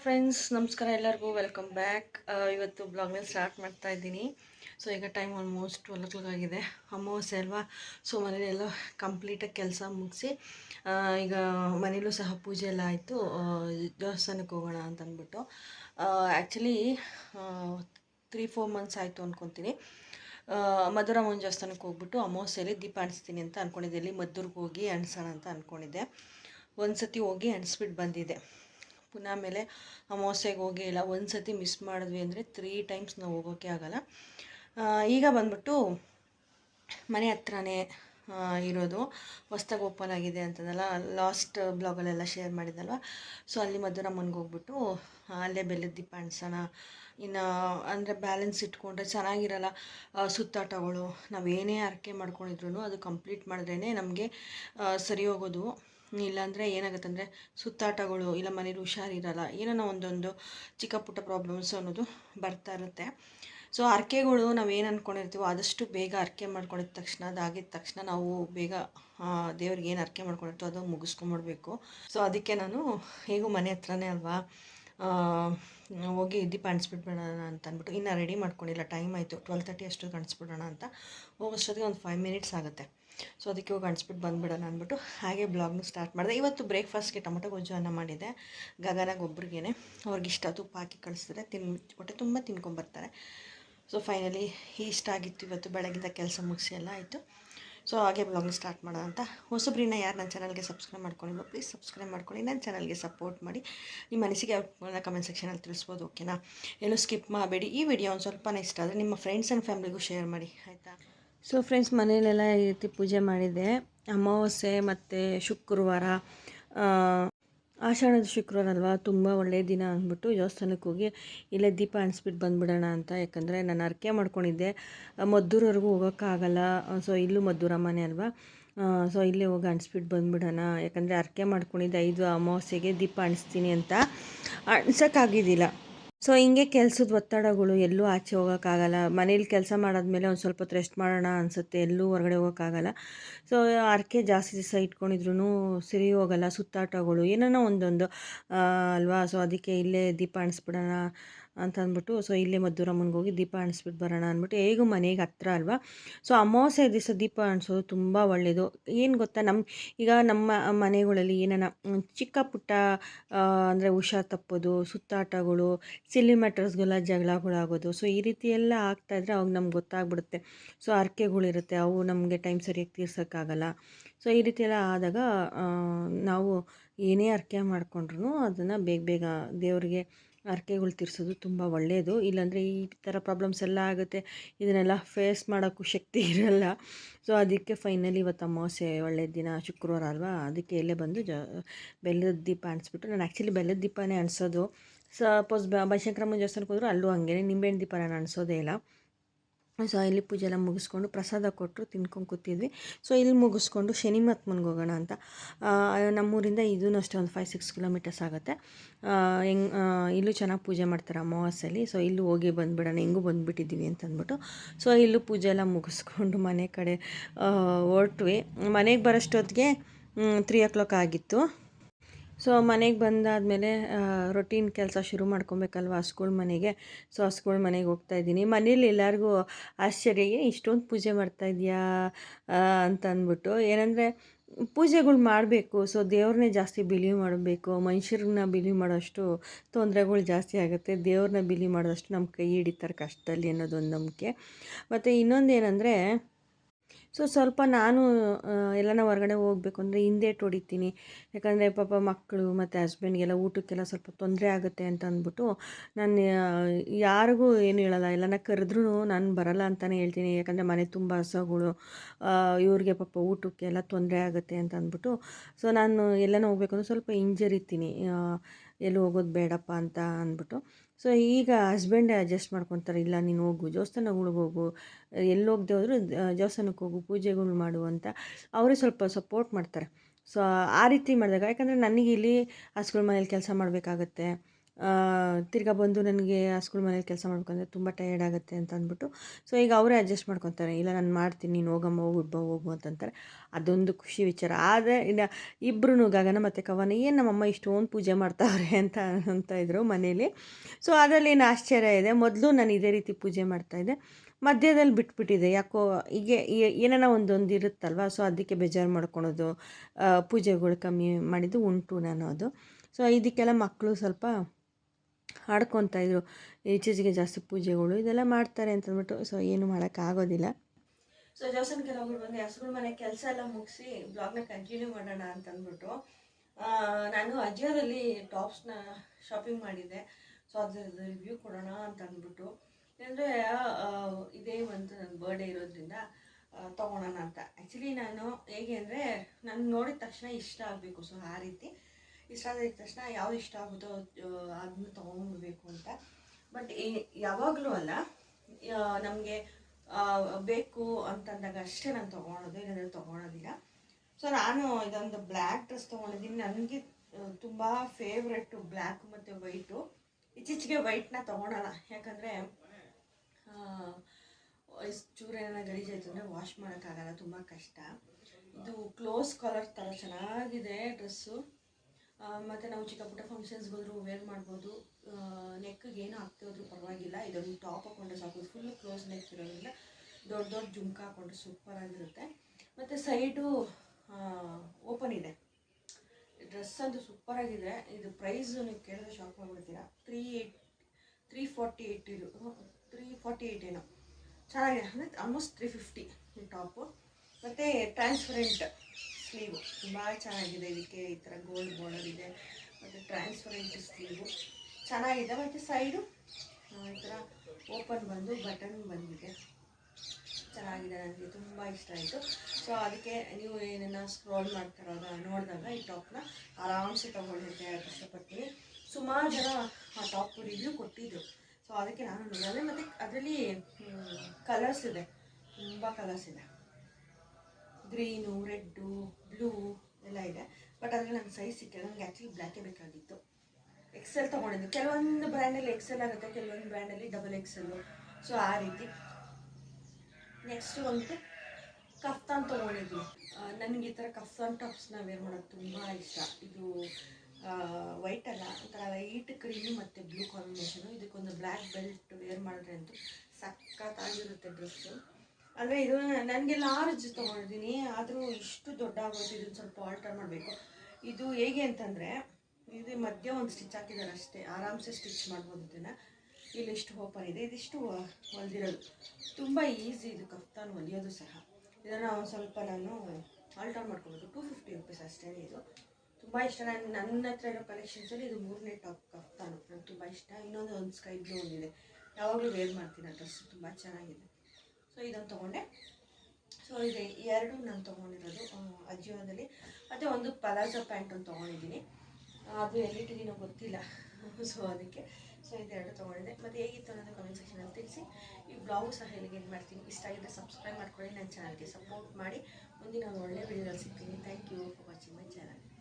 Friends ನಮಸ್ಕಾರ ಎಲ್ಲರಿಗೂ. Welcome back ಇವತ್ತು ಬ್ಲಾಗ್ನ ಸ್ಟಾರ್ಟ್ ಮಾಡ್ತಾ ಇದ್ದೀನಿ. ಸೊ ಈಗ ಟೈಮ್ ಆಲ್ಮೋಸ್ಟ್ ಟ್ವೆಲ್ ಆಗಿದೆ. ಅಮಾವಾಸ್ಯೆ ಅಲ್ವಾ? ಸೊ ಮನೇಲೆಲ್ಲ ಕಂಪ್ಲೀಟಾಗಿ ಕೆಲಸ ಮುಗಿಸಿ ಈಗ ಮನೇಲೂ ಸಹ ಪೂಜೆ ಎಲ್ಲ ಆಯಿತು. ದೇವಸ್ಥಾನಕ್ಕೆ ಹೋಗೋಣ ಅಂತ ಅಂದ್ಬಿಟ್ಟು ಆ್ಯಕ್ಚುಲಿ ತ್ರೀ ಫೋರ್ ಮಂತ್ಸ್ ಆಯಿತು ಅಂದ್ಕೊತೀನಿ ಮಧುರಮ್ಮನ ದೇವಸ್ಥಾನಕ್ಕೆ ಹೋಗ್ಬಿಟ್ಟು ಅಮಾವಾಸ್ಯೆಯಲ್ಲಿ ದೀಪ ಅಣಿಸ್ತೀನಿ ಅಂತ ಅಂದ್ಕೊಂಡಿದ್ದೆ ಇಲ್ಲಿ ಮದ್ದೂರ್ಗೆ ಹೋಗಿ ಅಣಿಸೋಣ ಅಂತ ಅಂದ್ಕೊಂಡಿದ್ದೆ ಒಂದು ಸತಿ ಹೋಗಿ ಅಣಿಸ್ಬಿಟ್ಟು ಬಂದಿದ್ದೆ. ಪುನಃ ಆಮೇಲೆ ಅಮಾವಾಸ್ಯೆಗೆ ಹೋಗೇ ಇಲ್ಲ ಒಂದು ಸತಿ ಮಿಸ್ ಮಾಡಿದ್ವಿ ಅಂದರೆ ತ್ರೀ ಟೈಮ್ಸ್ ನಾವು ಹೋಗೋಕ್ಕೆ ಆಗೋಲ್ಲ. ಈಗ ಬಂದ್ಬಿಟ್ಟು ಮನೆ ಹತ್ರನೇ ಇರೋದು ಹೊಸ್ದಾಗಿ ಓಪನ್ ಆಗಿದೆ ಅಂತಂದಲ್ಲ ಲಾಸ್ಟ್ ಬ್ಲಾಗಲ್ಲೆಲ್ಲ ಶೇರ್ ಮಾಡಿದ್ದಲ್ವ ಸೊ ಅಲ್ಲಿ ಮಧುರಮ್ಮನಿಗೆ ಹೋಗ್ಬಿಟ್ಟು ಅಲ್ಲೇ ಬೆಲ್ಲದ ದೀಪ ಅಣಿಸೋಣ ಇನ್ನು ಅಂದರೆ ಬ್ಯಾಲೆನ್ಸ್ ಇಟ್ಕೊಂಡ್ರೆ ಚೆನ್ನಾಗಿರಲ್ಲ ಸುತ್ತಾಟಗಳು ನಾವೇನೇ ಅರಕೆ ಮಾಡ್ಕೊಂಡಿದ್ರು ಅದು ಕಂಪ್ಲೀಟ್ ಮಾಡಿದ್ರೇ ನಮಗೆ ಸರಿ ಹೋಗೋದು. ಇಲ್ಲಾಂದರೆ ಏನಾಗುತ್ತೆ ಅಂದರೆ ಸುತ್ತಾಟಗಳು ಇಲ್ಲ, ಮನೇಲಿ ಹುಷಾರಿರಲ್ಲ ಏನೋ ಒಂದೊಂದು ಚಿಕ್ಕ ಪುಟ್ಟ ಪ್ರಾಬ್ಲಮ್ಸ್ ಅನ್ನೋದು ಬರ್ತಾ ಇರುತ್ತೆ. ಸೊ ಅರ್ಕೆಗಳು ನಾವೇನು ಅಂದ್ಕೊಂಡಿರ್ತೀವೋ ಆದಷ್ಟು ಬೇಗ ಅರ್ಕೆ ಮಾಡ್ಕೊಂಡಿದ ತಕ್ಷಣ ಅದಾಗಿದ ತಕ್ಷಣ ನಾವು ಬೇಗ ದೇವ್ರಿಗೆ ಏನು ಅರ್ಕೆ ಮಾಡ್ಕೊಂಡಿರ್ತೀವೋ ಅದು ಮುಗಿಸ್ಕೊಂಬಿಡ್ಬೇಕು. ಸೊ ಅದಕ್ಕೆ ನಾನು, ಹೇಗೂ ಮನೆ ಹತ್ರನೇ ಅಲ್ವಾ ಹೋಗಿ ದೀಪ ಅಣಿಸ್ಬಿಟ್ಬಿಡೋಣ ಅಂತ ಅಂದ್ಬಿಟ್ಟು ಇನ್ನೂ ರೆಡಿ ಮಾಡ್ಕೊಂಡಿಲ್ಲ. ಟೈಮ್ ಆಯಿತು. ಟ್ವೆಲ್ ತರ್ಟಿ ಅಷ್ಟು ಕಾಣಿಸ್ಬಿಡೋಣ ಅಂತ ಹೋಗೋಷ್ಟೊತ್ತಿಗೆ ಒಂದು ಫೈವ್ ಮಿನಿಟ್ಸ್ ಆಗುತ್ತೆ. ಸೊ ಅದಕ್ಕೆ ಹೋಗಿ ಕಾಣಿಸ್ಬಿಟ್ಟು ಬಂದುಬಿಡೋಣ ಅಂದ್ಬಿಟ್ಟು ಹಾಗೆ ಬ್ಲಾಗ್ನ ಸ್ಟಾರ್ಟ್ ಮಾಡಿದೆ. ಇವತ್ತು ಬ್ರೇಕ್ಫಾಸ್ಟ್ಗೆ ಟೊಮೊಟೊ ಗೊಜ್ಜು ಅನ್ನ ಮಾಡಿದೆ. ಗಗನಾಗ ಅವ್ರಿಗೆ ಇಷ್ಟ ತುಪ್ಪ ಹಾಕಿ ಕಳಿಸ್ತಾರೆ. ತಿನ್, ಹೊಟ್ಟೆ ತುಂಬ ತಿನ್ಕೊಂಬರ್ತಾರೆ ಸೊ ಫೈನಲಿ ಇಷ್ಟ ಆಗಿತ್ತು ಇವತ್ತು. ಬೆಳಗಿಂದ ಕೆಲಸ ಮುಗಿಸಿ ಎಲ್ಲ ಆಯಿತು. ಸೊ ಹಾಗೆ ಬ್ಲಾಗ್ ಸ್ಟಾರ್ಟ್ ಮಾಡೋಣ ಅಂತ ಹೊಸಬ್ರಿನ ಯಾರು ನನ್ನ ಚಾನಲ್ಗೆ ಸಬ್ಸ್ಕ್ರೈಬ್ ಮಾಡ್ಕೊಂಡಿಲ್ಲ ಪ್ಲೀಸ್ ಸಬ್ಸ್ಕ್ರೈಬ್ ಮಾಡ್ಕೊಳ್ಳಿ, ನನ್ನ ಚಾನಲ್ಗೆ ಸಪೋರ್ಟ್ ಮಾಡಿ. ನಿಮ್ಮ ಅನಿಸಿಕೆ ಕಮೆಂಟ್ ಸೆಕ್ಷನಲ್ಲಿ ತಿಳಿಸ್ಬೋದು ಓಕೆನಾ ಎಲ್ಲೂ ಸ್ಕಿಪ್ ಮಾಡಬೇಡಿ. ಈ ವಿಡಿಯೋ ಒಂದು ಸ್ವಲ್ಪ ಇಷ್ಟ ಆದರೆ ನಿಮ್ಮ ಫ್ರೆಂಡ್ಸ್ ಆ್ಯಂಡ್ ಫ್ಯಾಮಿಲಿಗೂ ಶೇರ್ ಮಾಡಿ, ಆಯಿತಾ? ಸೊ ಫ್ರೆಂಡ್ಸ್ ಮನೆಯಲ್ಲೆಲ್ಲ ಈ ರೀತಿ ಪೂಜೆ ಮಾಡಿದೆ ಅಮಾವಾಸ್ಯೆ ಮತ್ತು ಶುಕ್ರವಾರ ಆಷಾಢದ ಶುಕ್ರವಾರ ಅಲ್ವಾ ತುಂಬ ಒಳ್ಳೆಯ ದಿನ ಅಂದ್ಬಿಟ್ಟು ದೇವಸ್ಥಾನಕ್ಕೆ ಹೋಗಿ ಇಲ್ಲೇ ದೀಪ ಅಣಿಸ್ಬಿಟ್ಟು ಬಂದುಬಿಡೋಣ ಅಂತ. ಯಾಕಂದರೆ ನಾನು ಅರ್ಕೆ ಮಾಡ್ಕೊಂಡಿದ್ದೆ. ಮದ್ದೂರವರೆಗೂ ಹೋಗೋಕ್ಕಾಗಲ್ಲ. ಸೊ ಇಲ್ಲೂ ಮದ್ದೂರ ಮನೆ ಅಲ್ವಾ ಸೊ ಇಲ್ಲೇ ಹೋಗಿ ಅಣಿಸ್ಬಿಟ್ಟು ಬಂದುಬಿಡೋಣ. ಯಾಕಂದರೆ ಅರ್ಕೆ ಮಾಡ್ಕೊಂಡಿದ್ದೆ ಐದು ಅಮಾವಾಸ್ಯೆಗೆ ದೀಪ ಅಣಿಸ್ತೀನಿ ಅಂತ. ಅಣ್ಸೋಕ್ಕಾಗಿದ್ದಿಲ್ಲ ಸೊ ಹಿಂಗೆ ಕೆಲಸದ ಒತ್ತಡಗಳು ಎಲ್ಲೂ ಆಚೆ ಹೋಗೋಕ್ಕಾಗಲ್ಲ. ಮನೇಲಿ ಕೆಲಸ ಮಾಡಾದ್ಮೇಲೆ ಒಂದು ಸ್ವಲ್ಪ ಹೊತ್ತು ರೆಸ್ಟ್ ಮಾಡೋಣ ಅನಿಸುತ್ತೆ. ಎಲ್ಲೂ ಹೊರಗಡೆ ಹೋಗೋಕ್ಕಾಗಲ್ಲ. ಸೊ ಅರ್ಕೆ ಜಾಸ್ತಿ ದಿವಸ ಇಟ್ಕೊಂಡಿದ್ರು ಸಿರಿ ಹೋಗಲ್ಲ. ಸುತ್ತಾಟಗಳು ಏನೋ ಒಂದೊಂದು ಅಲ್ವಾ? ಸೊ ಅದಕ್ಕೆ ಇಲ್ಲೇ ದೀಪ ಅಣಿಸ್ಬಿಡೋಣ ಅಂತ ಅಂದ್ಬಿಟ್ಟು, ಸೊ ಇಲ್ಲೇ ಮದ್ದೂರಮ್ಮನಿಗೆ ಹೋಗಿ ದೀಪ ಅಣಿಸ್ಬಿಟ್ಟು ಬರೋಣ ಅಂದ್ಬಿಟ್ಟು ಹೇಗೂ ಮನೆಗೆ ಹತ್ರ ಅಲ್ವಾ? ಸೊ ಅಮಾವಾಸ್ಯೆ ದಿವಸ ದೀಪ ಅಣಿಸೋದು ತುಂಬ ಒಳ್ಳೆಯದು ಏನು ಗೊತ್ತಾ? ನಮ್ಮ ಈಗ ನಮ್ಮ ಮನೆಗಳಲ್ಲಿ ಏನಾನ ಚಿಕ್ಕ ಪುಟ್ಟ ಅಂದರೆ ಹುಷಾರು ತಪ್ಪೋದು, ಸುತ್ತಾಟಗಳು ಸಿಲ್ಲಿ ಮ್ಯಾಟರ್ಸ್ಗೆಲ್ಲ ಜಗಳಗಳಾಗೋದು, ಸೊ ಈ ರೀತಿ ಎಲ್ಲ ಆಗ್ತಾಯಿದ್ರೆ ಅವಾಗ ನಮ್ಗೆ ಗೊತ್ತಾಗ್ಬಿಡುತ್ತೆ. ಸೊ ಅರ್ಕೆಗಳಿರುತ್ತೆ ಅವು ನಮಗೆ ಟೈಮ್ ಸರಿಯಾಗಿ ತೀರ್ಸೋಕ್ಕಾಗಲ್ಲ. ಸೊ ಈ ರೀತಿ ಆದಾಗ ನಾವು ಏನೇ ಅರ್ಕೆ ಮಾಡಿಕೊಂಡ್ರು ಅದನ್ನು ಬೇಗ ಬೇಗ ದೇವರಿಗೆ ಹರಕೆಗಳು ತೀರಿಸೋದು ತುಂಬ ಒಳ್ಳೆಯದು ಇಲ್ಲಾಂದರೆ ಈ ಥರ ಪ್ರಾಬ್ಲಮ್ಸ್ ಎಲ್ಲ ಆಗುತ್ತೆ. ಇದನ್ನೆಲ್ಲ ಫೇಸ್ ಮಾಡೋಕ್ಕೂ ಶಕ್ತಿ ಇರಲ್ಲ. ಸೊ ಅದಕ್ಕೆ ಫೈನಲಿ ಇವತ್ತು ಅಮಾವಾಸ್ಯೆ ಒಳ್ಳೆಯ ದಿನ, ಶುಕ್ರವಾರ ಅಲ್ವಾ? ಅದಕ್ಕೆ ಎಲ್ಲೇ ಬಂದು ಜ, ಬೆಲ್ಲದ ದೀಪ ಅನಿಸ್ಬಿಟ್ಟು ನಾನು ಆ್ಯಕ್ಚುಲಿ ಬೆಲ್ಲದ ದೀಪನೇ ಅನಿಸೋದು ಸಪೋಸ್ ಬನಶಂಕರಮ್ಮ ದೇವಸ್ಥಾನಕ್ಕೆ ಹೋದರೂ ಅಲ್ಲೂ ಹಂಗೆ ನಿಂಬೆಹಣ್ಣು ದೀಪ ನಾನು ಅನಿಸೋದೇ ಇಲ್ಲ. ಸೊ ಇಲ್ಲಿ ಪೂಜೆ ಎಲ್ಲ ಮುಗಿಸ್ಕೊಂಡು ಪ್ರಸಾದ ಕೊಟ್ಟರು, ತಿನ್ಕೊಂಡು ಕೂತಿದ್ವಿ. ಸೊ ಇಲ್ಲಿ ಮುಗಿಸ್ಕೊಂಡು ಶನಿ ಮಹಾತ್ಮನ್ಗೆ ಹೋಗೋಣ ಅಂತ. ನಮ್ಮೂರಿಂದ ಇದೂ ಅಷ್ಟೇ ಒಂದು ಫೈವ್ ಸಿಕ್ಸ್ ಕಿಲೋಮೀಟರ್ಸ್ ಆಗುತ್ತೆ. ಹೆಂಗ್ ಇಲ್ಲೂ ಚೆನ್ನಾಗಿ ಪೂಜೆ ಮಾಡ್ತಾರೆ ಅಮಾವಾಸ್ಯಲ್ಲಿ ಸೊ ಇಲ್ಲೂ ಹೋಗಿ ಬಂದುಬಿಡೋಣ, ಹೆಂಗೂ ಬಂದುಬಿಟ್ಟಿದ್ದೀವಿ ಅಂತ ಅಂದ್ಬಿಟ್ಟು ಸೊ ಇಲ್ಲೂ ಪೂಜೆ ಎಲ್ಲ ಮುಗಿಸ್ಕೊಂಡು ಮನೆ ಕಡೆ ಹೊರಟ್ವಿ. ಮನೆಗೆ ಬರೋಷ್ಟೊತ್ತಿಗೆ ತ್ರೀ ಓ ಕ್ಲಾಕ್ ಆಗಿತ್ತು. ಸೊ, ಮನೆಗೆ ಬಂದಾದಮೇಲೆ ರೊಟೀನ್ ಕೆಲಸ ಶುರು ಮಾಡ್ಕೊಬೇಕಲ್ವ ಹಸ್ಗಳ ಮನೆಗೆ? ಸೊ, ಹಸ್ಗಳ ಮನೆಗೆ ಹೋಗ್ತಾ ಇದ್ದೀನಿ. ಮನೇಲಿ ಎಲ್ಲರಿಗೂ ಆಶ್ಚರ್ಯ ಇಷ್ಟೊಂದು ಪೂಜೆ ಮಾಡ್ತಾ ಇದೆಯಾ ಅಂತ ಅಂದ್ಬಿಟ್ಟು ಏನಂದರೆ, ಪೂಜೆಗಳು ಮಾಡಬೇಕು. ಸೊ ದೇವ್ರನ್ನೇ ಜಾಸ್ತಿ ಬಿಲೀವ್ ಮಾಡಬೇಕು. ಮನುಷ್ಯರನ್ನ ಬಿಲೀವ್ ಮಾಡೋಷ್ಟು ತೊಂದರೆಗಳು ಜಾಸ್ತಿ ಆಗುತ್ತೆ. ದೇವ್ರನ್ನ ಬಿಲೀವ್ ಮಾಡೋದಷ್ಟು ನಮ್ಮ ಕೈ ಹಿಡಿತಾರೆ ಕಷ್ಟದಲ್ಲಿ ಅನ್ನೋದೊಂದು ನಂಬಿಕೆ. ಮತ್ತು ಇನ್ನೊಂದು ಏನಂದರೆ ಸೊ ಸ್ವಲ್ಪ ನಾನು ಎಲ್ಲನ ಹೊರಗಡೆ ಹೋಗ್ಬೇಕು ಅಂದರೆ ಹಿಂದೆ ಹೊಡಿತೀನಿ ಯಾಕಂದರೆ ಪಾಪ ಮಕ್ಕಳು ಮತ್ತು ಹಸ್ಬೆಂಡ್ಗೆಲ್ಲ ಊಟಕ್ಕೆಲ್ಲ ಸ್ವಲ್ಪ ತೊಂದರೆ ಆಗುತ್ತೆ ಅಂತ ಅಂದ್ಬಿಟ್ಟು ನಾನು ಯಾರಿಗೂ ಏನು ಹೇಳಲ್ಲ. ಎಲ್ಲನ ಕರೆದ್ರೂ ನಾನು ಬರಲ್ಲ ಅಂತಲೇ ಹೇಳ್ತೀನಿ. ಯಾಕಂದರೆ ಮನೆ ತುಂಬ ಹಸಗಳು ಇವ್ರಿಗೆ ಪಾಪ ಊಟಕ್ಕೆಲ್ಲ ತೊಂದರೆ ಆಗುತ್ತೆ ಅಂತ ಅಂದ್ಬಿಟ್ಟು. ಸೊ ನಾನು ಎಲ್ಲನ ಹೋಗ್ಬೇಕು ಅಂದರೆ ಸ್ವಲ್ಪ ಹಿಂಜರಿತೀನಿ. ಎಲ್ಲಿ ಹೋಗೋದು ಬೇಡಪ್ಪ ಅಂತ ಅಂದ್ಬಿಟ್ಟು. ಸೊ ಈಗ ಹಸ್ಬೆಂಡೇ ಅಡ್ಜಸ್ಟ್ ಮಾಡ್ಕೊತಾರೆ, ಇಲ್ಲ ನೀನು ಹೋಗು ದೇವಸ್ಥಾನಗಳಿಗೆ ಹೋಗು, ಎಲ್ಲಿ ಹೋಗದೆ ಹೋದರೂ ದೇವಸ್ಥಾನಕ್ಕೆ ಹೋಗು, ಪೂಜೆಗಳು ಮಾಡು ಅಂತ ಅವರೇ ಸ್ವಲ್ಪ ಸಪೋರ್ಟ್ ಮಾಡ್ತಾರೆ. ಸೊ ಆ ರೀತಿ ಮಾಡಿದಾಗ, ಯಾಕಂದರೆ ನನಗಿಲ್ಲಿ ಹಸ್ಗಳ ಮನೇಲಿ ಕೆಲಸ ಮಾಡಬೇಕಾಗತ್ತೆ. ತಿರ್ಗಾ ಬಂದು ನನಗೆ ಸ್ಕೂಲ್ ಮನೇಲಿ ಕೆಲಸ ಮಾಡ್ಬೇಕಂದ್ರೆ ತುಂಬ ಟಯರ್ಡ್ ಆಗುತ್ತೆ ಅಂತ ಅಂದ್ಬಿಟ್ಟು ಸೊ ಈಗ ಅವರೇ ಅಡ್ಜಸ್ಟ್ ಮಾಡ್ಕೊತಾರೆ. ಇಲ್ಲ, ನಾನು ಮಾಡ್ತೀನಿ, ನೀನು ಹೋಗಮ್ಮ, ಹೋಗು ಬಾ ಹೋಗು ಅಂತಂತಾರೆ ಅದೊಂದು ಖುಷಿ ವಿಚಾರ. ಆದರೆ ಇನ್ನು ಇಬ್ಬರೂ ಗಗನ ಮತ್ತು ಕವನ, ಏನು ನಮ್ಮಮ್ಮ ಇಷ್ಟೊಂದು ಪೂಜೆ ಮಾಡ್ತಾವ್ರೆ ಅಂತ ಅಂತ ಇದ್ರು ಮನೇಲಿ. ಸೊ ಅದರಲ್ಲಿ ಏನು ಆಶ್ಚರ್ಯ ಇದೆ, ಮೊದಲು ನಾನು ಇದೇ ರೀತಿ ಪೂಜೆ ಮಾಡ್ತಾಯಿದ್ದೆ ಮಧ್ಯದಲ್ಲಿ ಬಿಟ್ಬಿಟ್ಟಿದೆ. ಯಾಕೋ ಹೀಗೆ ಏನಾನ ಒಂದೊಂದು ಇರುತ್ತಲ್ವ ಸೊ ಅದಕ್ಕೆ ಬೇಜಾರು ಮಾಡ್ಕೊಳೋದು ಪೂಜೆಗಳು ಕಮ್ಮಿ ಮಾಡಿದ್ದು ಉಂಟು ನಾನು ಅದು. ಸೊ ಇದಕ್ಕೆಲ್ಲ ಮಕ್ಕಳು ಸ್ವಲ್ಪ ಹಾಡ್ಕೊತಾ ಇದ್ದರು ಈಚೆಚೆಗೆ ಜಾಸ್ತಿ ಪೂಜೆಗಳು ಇದೆಲ್ಲ ಮಾಡ್ತಾರೆ ಅಂತಂದ್ಬಿಟ್ಟು ಸೊ ಏನು ಮಾಡೋಕ್ಕಾಗೋದಿಲ್ಲ ಸೊ ಜೋಸನ್ ಹೋಗ್ಬಿಟ್ಟು ಬಂದು ಹಸುಗಳ ಮನೆ ಕೆಲಸ ಎಲ್ಲ ಮುಗಿಸಿ ಬ್ಲಾಗ್ನ ಕಂಟಿನ್ಯೂ ಮಾಡೋಣ ಅಂತ ಅಂದ್ಬಿಟ್ಟು ಆ, ನಾನು ಅಜಿಯೋದಲ್ಲಿ ಟಾಪ್ಸ್ನ ಶಾಪಿಂಗ್ ಮಾಡಿದ್ದೆ. ಸೊ ಅದ್ರದ್ದು ರಿವ್ಯೂ ಕೊಡೋಣ ಅಂತ ಅಂದ್ಬಿಟ್ಟು ಇದೇ ಒಂದು ನನ್ನ ಬರ್ಡೇ ಇರೋದ್ರಿಂದ ತಗೊಳೋಣ ಅಂತ. ಆ್ಯಕ್ಚುಲಿ ನಾನು ಹೇಗೆ ಅಂದರೆ ನಾನು ನೋಡಿದ ತಕ್ಷಣ ಇಷ್ಟ ಆಗಬೇಕು. ಸೊ ಆ ರೀತಿ ಇಷ್ಟ ಇದ್ದ ತಕ್ಷಣ ಯಾವ್ದು ಇಷ್ಟ ಆಗುತ್ತೋ ಅದನ್ನ ತೊಗೊಂಡ್ಬೇಕು ಅಂತ. ಬಟ್ ಯಾವಾಗಲೂ ಅಲ್ಲ ನಮಗೆ ಬೇಕು ಅಂತಂದಾಗ ಅಷ್ಟೇ ನಾನು ತೊಗೊಳೋದು, ಇಲ್ಲಾಂದರೆ ತೊಗೊಳೋದಿಲ್ಲ. ಸೊ ನಾನು ಇದೊಂದು ಬ್ಲ್ಯಾಕ್ ಡ್ರೆಸ್ ತೊಗೊಂಡಿದ್ದೀನಿ. ನನಗೆ ತುಂಬ ಫೇವ್ರೆಟ್ಟು ಬ್ಲ್ಯಾಕ್ ಮತ್ತು ವೈಟು. ಇತ್ತೀಚೆಗೆ ವೈಟ್ನ ತೊಗೊಳಲ್ಲ. ಯಾಕಂದರೆ ಚೂರೇನ ಗಲೀಜಾಯ್ತು ಅಂದರೆ ವಾಶ್ ಮಾಡೋಕ್ಕಾಗಲ್ಲ, ತುಂಬ ಕಷ್ಟ. ಇದು ಕ್ಲೋಸ್ ಕಲರ್ ಥರ ಚೆನ್ನಾಗಿದೆ ಡ್ರೆಸ್ಸು. ಮತ್ತು ನಾವು ಚಿಕ್ಕ ಪುಟ್ಟ ಫಂಕ್ಷನ್ಸ್ಗೆ ಹೋದ್ರೂ ವೇರ್ ಮಾಡ್ಬೋದು. ನೆಕ್ಗೆ ಏನು ಹಾಕ್ತಾ ಪರವಾಗಿಲ್ಲ. ಇದೊಂದು ಟಾಪ್ ಹಾಕೊಂಡ್ರೆ ಸಾಕು. ಫುಲ್ ಕ್ಲೋಸ್ ನೆಕ್ ಇರೋದ್ರಿಂದ ದೊಡ್ಡ ದೊಡ್ಡ ಜುಮ್ಕ ಹಾಕೊಂಡ್ರೆ ಸೂಪರ್ ಆಗಿರುತ್ತೆ. ಮತ್ತು ಸೈಡು ಓಪನ್ ಇದೆ. ಡ್ರೆಸ್ ಅಂತೂ ಸೂಪರ್ ಆಗಿದೆ. ಇದು ಪ್ರೈಸ್ ನೀವು ಕೇಳಿದ್ರೆ shock ಮಾಡ್ಬಿಡ್ತೀರಾ. Three eight three forty eight ಇದು. ತ್ರೀ ಫಾರ್ಟಿ ಏಯ್ಟ್ ಏನೋ. ಚೆನ್ನಾಗಿದೆ. ಅಂದರೆ ಆಲ್ಮೋಸ್ಟ್ ತ್ರೀ ಫಿಫ್ಟಿ ಈ ಟಾಪು ಮತ್ತು ಟ್ರಾನ್ಸ್ಪರೆಂಟ್ ಸ್ಲೀವು. ತುಂಬ ಚೆನ್ನಾಗಿದೆ ಇದಕ್ಕೆ ಈ ಥರ ಗೋಲ್ಡ್ ಬಾರ್ಡರ್ ಇದೆ. ಮತ್ತು ಟ್ರಾನ್ಸ್ಪರೆಂಟ್ ಸ್ಲೀವು. ಚೆನ್ನಾಗಿದೆ. ಮತ್ತು ಸೈಡು ಈ ಥರ ಓಪನ್ ಬಂದು ಬಟನ್ ಬಂದಿದೆ. ಚೆನ್ನಾಗಿದೆ ನನಗೆ ತುಂಬ ಇಷ್ಟ ಆಯಿತು. ಸೊ ಅದಕ್ಕೆ ನೀವು ಏನನ್ನ ಸ್ಕ್ರೋಲ್ ಮಾಡ್ತಿರೋದ ನೋಡಿದಾಗ ಈ ಟಾಪ್ನ ಆರಾಮ್ಸೆ ತೊಗೊಳ್ಳೋಕ್ಕೆ ಕಷ್ಟಪಡ್ತೀನಿ ಸುಮಾರು ಜನ ಆ ಟಾಪ್ ರಿವ್ಯೂ ಕೊಟ್ಟಿದ್ದರು ಸೊ ಅದಕ್ಕೆ ನಾನು ನೋಡಿದೆ ಮತ್ತು ಅದರಲ್ಲಿ ಕಲರ್ಸ್ ಇದೆ. ತುಂಬ ಕಲರ್ಸ್ ಇದೆ. ಗ್ರೀನು, ರೆಡ್ಡು, ಬ್ಲೂ ಎಲ್ಲ ಇದೆ. ಬಟ್ ಅದರಲ್ಲಿ ನಂಗೆ ಸೈಜ್ ಸಿಕ್ಕಿಲ್ಲ. ನನಗೆ ಆ್ಯಕ್ಚುಲಿ ಬ್ಲ್ಯಾಕೇ ಬೇಕಾಗಿತ್ತು. ಎಕ್ಸೆಲ್ ತೊಗೊಂಡಿದ್ದು. ಕೆಲವೊಂದು ಬ್ರ್ಯಾಂಡಲ್ಲಿ ಎಕ್ಸೆಲ್ ಆಗುತ್ತೆ, ಕೆಲವೊಂದು ಬ್ರ್ಯಾಂಡಲ್ಲಿ ಡಬಲ್ ಎಕ್ಸೆಲ್ಲು ಸೊ ಆ ರೀತಿ. ನೆಕ್ಸ್ಟ್ ಒಂದು ಕಫ್ತಾನ್ ತೊಗೊಂಡಿದ್ವಿ ನನಗೆ ಈ ಥರ ಕಫ್ತಾನ್ ಟಾಪ್ಸ್ನ ವೇರ್ ಮಾಡೋದು ತುಂಬ ಇಷ್ಟ. ಇದು ವೈಟ್ ಅಲ್ಲ, ಒಂಥರ ವೈಟ್ ಕ್ರೀಮು ಮತ್ತು ಬ್ಲೂ ಕಾಂಬಿನೇಷನು ಇದಕ್ಕೊಂದು ಬ್ಲ್ಯಾಕ್ ಬೆಲ್ಟ್ ವೇರ್ ಮಾಡಿದ್ರೆ ಅಂತೂ ಸಖತ್ತಾಗಿರುತ್ತೆ ಡ್ರೆಸ್ಸು ಅಂದರೆ ಇದು ನನಗೆ ಲಾರ್ಜ್ ತೊಗೊಂಡಿದ್ದೀನಿ, ಆದರೂ ಇಷ್ಟು ದೊಡ್ಡ ಆಗೋದು ಇದನ್ನು ಸ್ವಲ್ಪ ಆಲ್ಟರ್ ಮಾಡಬೇಕು. ಇದು ಹೇಗೆ ಅಂತಂದರೆ, ಇದು ಮಧ್ಯ ಒಂದು ಸ್ಟಿಚ್ ಹಾಕಿದ್ದಾರೆ ಅಷ್ಟೇ, ಆರಾಮ್ಸೆ ಸ್ಟಿಚ್ ಮಾಡ್ಬೋದು ಇದನ್ನು. ಇಲ್ಲಿ ಇಷ್ಟು ಓಪನ್ ಇದೆ, ಇದಿಷ್ಟು ಹೊಲ್ದಿರೋದು. ತುಂಬ ಈಸಿ ಇದು ಕಫ್ತಾನ್ ಹೊಲಿಯೋದು ಸಹ. ಇದನ್ನು ಸ್ವಲ್ಪ ನಾನು ಆಲ್ಟರ್ ಮಾಡ್ಕೊಬೋದು ಟೂ ಫಿಫ್ಟಿ ರುಪೀಸ್ ಅಷ್ಟೇ ಇದು. ತುಂಬ ಇಷ್ಟ, ನಾನು, ನನ್ನ ಹತ್ರ ಇರೋ ಕಲೆಕ್ಷನ್ಸಲ್ಲಿ ಇದು ಮೂರನೇ ಟಾಪ್ ಕಫ್ತಾನು. ನಂಗೆ ತುಂಬ ಇಷ್ಟ, ಇನ್ನೊಂದು ಒಂದು ಸ್ಕೈ ಬ್ಲೂ ಒಂದಿದೆ. ಯಾವಾಗಲೂ ವೇರ್ ಮಾಡ್ತೀನಿ, ಆ ಡ್ರೆಸ್ ತುಂಬ ಚೆನ್ನಾಗಿದೆ. ಸೊ ಇದನ್ನು ತೊಗೊಂಡೆ. ಸೊ ಇದೆ ಎರಡು ನಾನು ತೊಗೊಂಡಿರೋದು ಅಜಿಯೋದಲ್ಲಿ ಮತ್ತು ಒಂದು ಪಲಾಜೋ ಪ್ಯಾಂಟ್ ಒಂದು ತೊಗೊಂಡಿದ್ದೀನಿ. ಅದು ಎಲ್ಲಿಟ್ಟಿದ್ದೀನೋ ಗೊತ್ತಿಲ್ಲ. ಸೊ ಅದಕ್ಕೆ. ಸೊ ಇದೆರಡು ತೊಗೊಂಡಿದ್ದೆ. ಮತ್ತು ಹೇಗಿತ್ತು ಅನ್ನೋದು ಕಮೆಂಟ್ ಸೆಕ್ಷನಲ್ಲಿ ತಿಳಿಸಿ. ಈ ಬ್ಲಾಗ್ ಸಹ ಇಲ್ಲಿಗೆ ಏನು ಮಾಡ್ತೀನಿ. ಇಷ್ಟ ಆಗಿದ್ದರೆ ಸಬ್ಸ್ಕ್ರೈಬ್ ಮಾಡ್ಕೊಳ್ಳಿ. ನನ್ನ ಚಾನಲ್ಗೆ ಸಪೋರ್ಟ್ ಮಾಡಿ. ಮುಂದಿನ ಒಳ್ಳೆ ವಿಡಿಯೋದಲ್ಲಿ ಸಿಗ್ತೀನಿ. Thank you for watching my channel